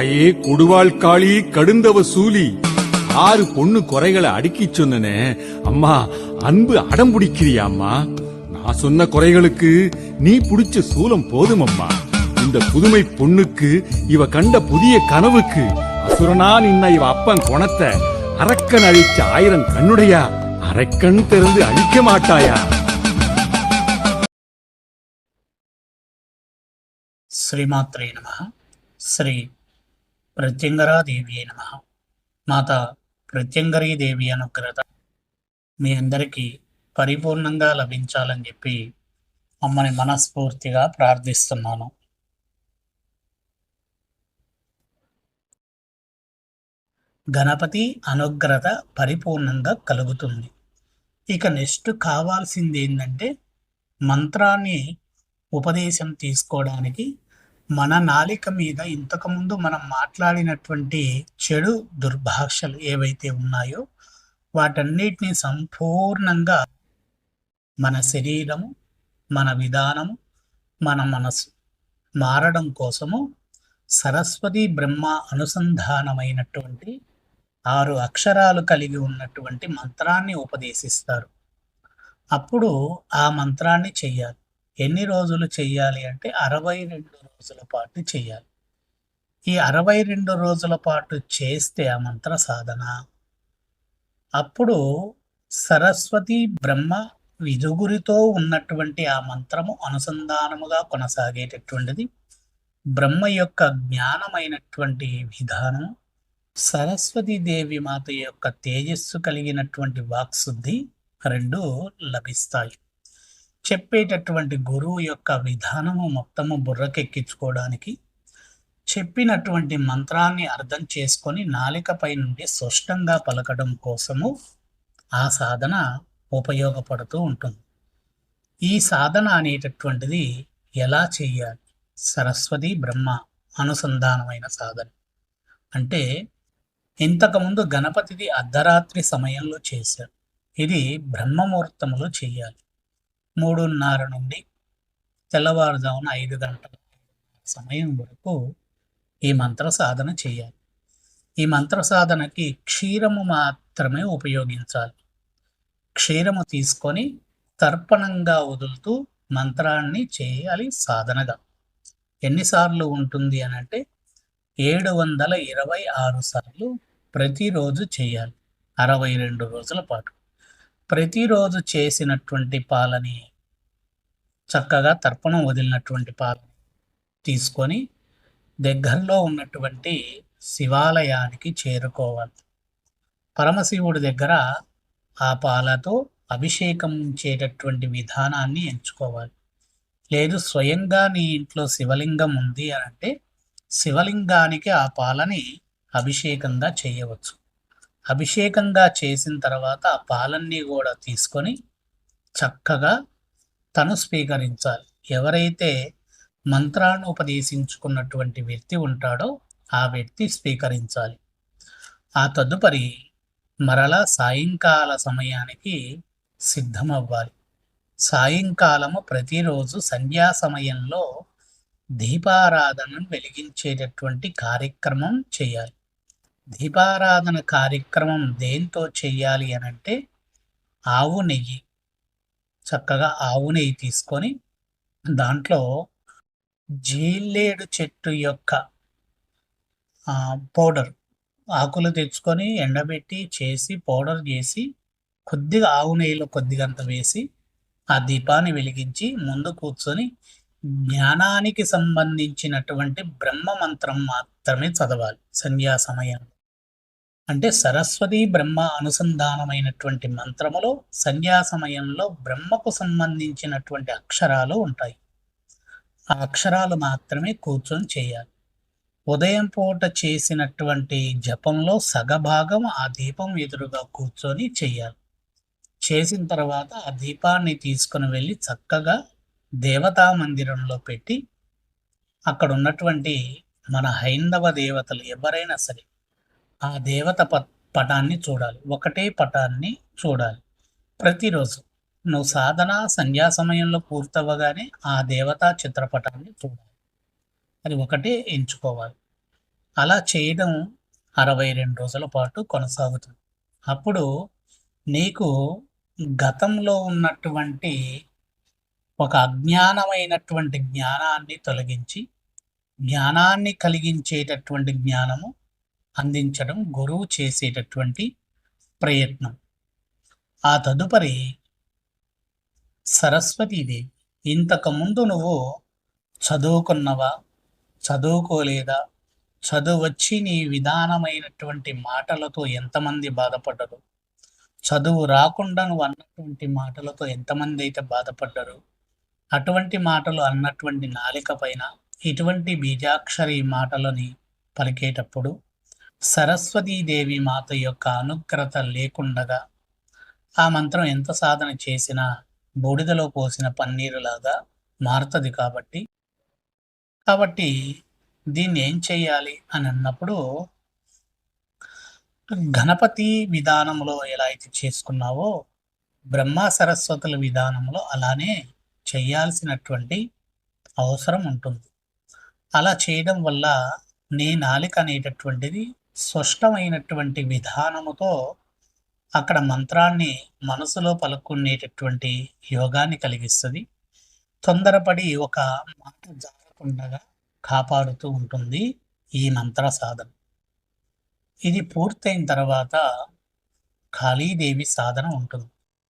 தாயே கொடுவாழ்காளி கடுந்தவ சூலி. ஆறு பொண்ணு குறைகளை அடுக்கி சொன்னனே. அம்மா அன்பு அடம் பிடிக்கிறியா அம்மா? நான் சொன்ன குறைகளுக்கு நீ புடிச்ச சூலம் போதும் அம்மா. இந்த புதுமை பொண்ணுக்கு இவ கண்ட புதிய கனவுக்கு அசுரனா நின்ன இவ அப்பன் குணத்தை அரக்கன் அழிச்ச ஆயிரம் கண்ணுடையா? அரக்கண் திறந்து அழிக்க மாட்டாயா? ஸ்ரீமாத்ரே நம. ஸ்ரீ ప్రత్యంగరాదేవి నమ. మాత ప్రత్యంగరీదేవి అనుగ్రత మీ అందరికీ పరిపూర్ణంగా లభించాలని చెప్పి అమ్మని మనస్ఫూర్తిగా ప్రార్థిస్తున్నాను. గణపతి అనుగ్రత పరిపూర్ణంగా కలుగుతుంది. ఇక నెక్స్ట్ కావాల్సింది ఏంటంటే మంత్రాన్ని ఉపదేశం తీసుకోవడానికి మన నాలిక మీద ఇంతకుముందు మనం మాట్లాడినటువంటి చెడు దుర్భాషలు ఏవైతే ఉన్నాయో వాటన్నిటిని సంపూర్ణంగా మన శరీరము మన విధానము మన మనసు మారడం కోసము సరస్వతి బ్రహ్మ అనుసంధానమైనటువంటి ఆరు అక్షరాలు కలిగి ఉన్నటువంటి మంత్రాన్ని ఉపదేశిస్తారు. అప్పుడు ఆ మంత్రాన్ని చెయ్యాలి. ఎన్ని రోజులు చేయాలి అంటే అరవై రెండు రోజుల పాటు చేయాలి ఈ అరవై రెండు రోజుల పాటు చేస్తే ఆ మంత్ర సాధన. అప్పుడు సరస్వతి బ్రహ్మ విదుగురితో ఉన్నటువంటి ఆ మంత్రము అనుసంధానముగా కొనసాగేటటువంటిది. బ్రహ్మ యొక్క జ్ఞానమైనటువంటి విధానం సరస్వతి దేవి మాత యొక్క తేజస్సు కలిగినటువంటి వాక్శుద్ధి రెండు లభిస్తాయి. చెప్పేటటువంటి గురువు యొక్క విధానము మొత్తము బుర్రకెక్కించుకోవడానికి చెప్పినటువంటి మంత్రాన్ని అర్థం చేసుకొని నాలికపై నుండి స్పష్టంగా పలకడం కోసము ఆ సాధన ఉపయోగపడుతూ ఉంటుంది. ఈ సాధన అనేటటువంటిది ఎలా చేయాలి? సరస్వతి బ్రహ్మ అనుసంధానమైన సాధన. అంటే ఇంతకుముందు గణపతిది అర్ధరాత్రి సమయంలో చేశారు. ఇది బ్రహ్మముహూర్తంలో చేయాలి. మూడున్నర నుండి తెల్లవారుజామున ఐదు గంటల సమయం వరకు ఈ మంత్ర సాధన చేయాలి. ఈ మంత్ర సాధనకి క్షీరము మాత్రమే ఉపయోగించాలి. క్షీరము తీసుకొని తర్పణంగా వదులుతూ మంత్రాన్ని చేయాలి సాధనగా. ఎన్నిసార్లు ఉంటుంది అని అంటే ఏడు వందల ఇరవై ఆరు సార్లు ప్రతిరోజు చేయాలి. అరవై రెండు రోజుల పాటు. ప్రతిరోజు చేసినటువంటి పాలని చక్కగా తర్పణం వదిలినటువంటి పాలు తీసుకొని దగ్గరలో ఉన్నటువంటి శివాలయానికి చేరుకోవాలి. పరమశివుడి దగ్గర ఆ పాలతో అభిషేకం చేయటటువంటి విధానాన్ని ఎంచుకోవాలి. లేదు స్వయంగా నీ ఇంట్లో శివలింగం ఉంది అని అంటే శివలింగానికి ఆ పాలని అభిషేకంగా చేయవచ్చు. అభిషేకంగా చేసిన తర్వాత ఆ పాలన్నీ కూడా తీసుకొని చక్కగా తను స్వీకరించాలి. ఎవరైతే మంత్రాన్ని ఉపదేశించుకున్నటువంటి వ్యక్తి ఉంటాడో ఆ వ్యక్తి స్వీకరించాలి. ఆ తదుపరి మరలా సాయంకాల సమయానికి సిద్ధమవ్వాలి. సాయంకాలము ప్రతిరోజు సంధ్యా సమయంలో దీపారాధనను వెలిగించేటటువంటి కార్యక్రమం చేయాలి. దీపారాధన కార్యక్రమం దేంతో చేయాలి అని అంటే ఆవు నెయ్యి. చక్కగా ఆవు నెయ్యి తీసుకొని దాంట్లో జీలేడు చెట్టు యొక్క పౌడర్ ఆకులు తెచ్చుకొని ఎండబెట్టి చేసి పౌడర్ చేసి కొద్దిగా ఆవు నెయ్యిలో కొద్దిగంత వేసి ఆ దీపాన్ని వెలిగించి ముందు కూర్చొని జ్ఞానానికి సంబంధించినటువంటి బ్రహ్మ మంత్రం మాత్రమే చదవాలి సంధ్యా సమయంలో. అంటే సరస్వతి బ్రహ్మ అనుసంధానమైనటువంటి మంత్రములో సంధ్యా సమయంలో బ్రహ్మకు సంబంధించినటువంటి అక్షరాలు ఉంటాయి. ఆ అక్షరాలు మాత్రమే కూర్చొని చేయాలి. ఉదయం పూట చేసినటువంటి జపంలో సగభాగం ఆ దీపం ఎదురుగా కూర్చొని చేయాలి. చేసిన తర్వాత ఆ దీపాన్ని తీసుకుని వెళ్ళి చక్కగా దేవతా మందిరంలో పెట్టి అక్కడ ఉన్నటువంటి మన హైందవ దేవతలు ఎవరైనా సరే ఆ దేవత ప పటాన్ని చూడాలి. ఒకటే పటాన్ని చూడాలి. ప్రతిరోజు నువ్వు సాధన సంధ్యా సమయంలో పూర్తవ్వగానే ఆ దేవతా చిత్రపటాన్ని చూడాలి. అది ఒకటే ఎంచుకోవాలి. అలా చేయడం అరవై రెండు రోజుల పాటు కొనసాగుతుంది. అప్పుడు నీకు గతంలో ఉన్నటువంటి ఒక అజ్ఞానమైనటువంటి జ్ఞానాన్ని తొలగించి జ్ఞానాన్ని కలిగించేటటువంటి జ్ఞానము అందించడం గురువు చేసేటటువంటి ప్రయత్నం. ఆ తదుపరి సరస్వతీదేవి ఇంతకుముందు నువ్వు చదువుకున్నవా? చదువుకోలేదా? చదువు వచ్చి నీ విధానమైనటువంటి మాటలతో ఎంతమంది బాధపడ్డరు? చదువు రాకుండా నువ్వు అన్నటువంటి మాటలతో ఎంతమంది అయితే బాధపడ్డరు? అటువంటి మాటలు అన్నటువంటి నాలిక పైన ఇటువంటి బీజాక్షరి మాటలని పలికేటప్పుడు సరస్వతీదేవి మాత యొక్క అనుగ్రత లేకుండగా ఆ మంత్రం ఎంత సాధన చేసినా బూడిదలో పోసిన పన్నీరులాగా మారుతుంది కాబట్టి. కాబట్టి దీన్ని ఏం చేయాలి అని అన్నప్పుడు గణపతి విధానంలో ఎలా అయితే చేసుకున్నావో బ్రహ్మ సరస్వతుల విధానంలో అలానే చేయాల్సినటువంటి అవసరం ఉంటుంది. అలా చేయడం వల్ల నీ నాలిక అనేటటువంటిది స్పష్టమైనటువంటి విధానముతో అక్కడ మంత్రాన్ని మనసులో పలుకునేటటువంటి యోగాన్ని కలిగిస్తుంది. తొందరపడి ఒక మాట జారకుండా కాపాడుతూ ఉంటుంది ఈ మంత్ర సాధన. ఇది పూర్తయిన తర్వాత కాళీదేవి సాధన ఉంటుంది.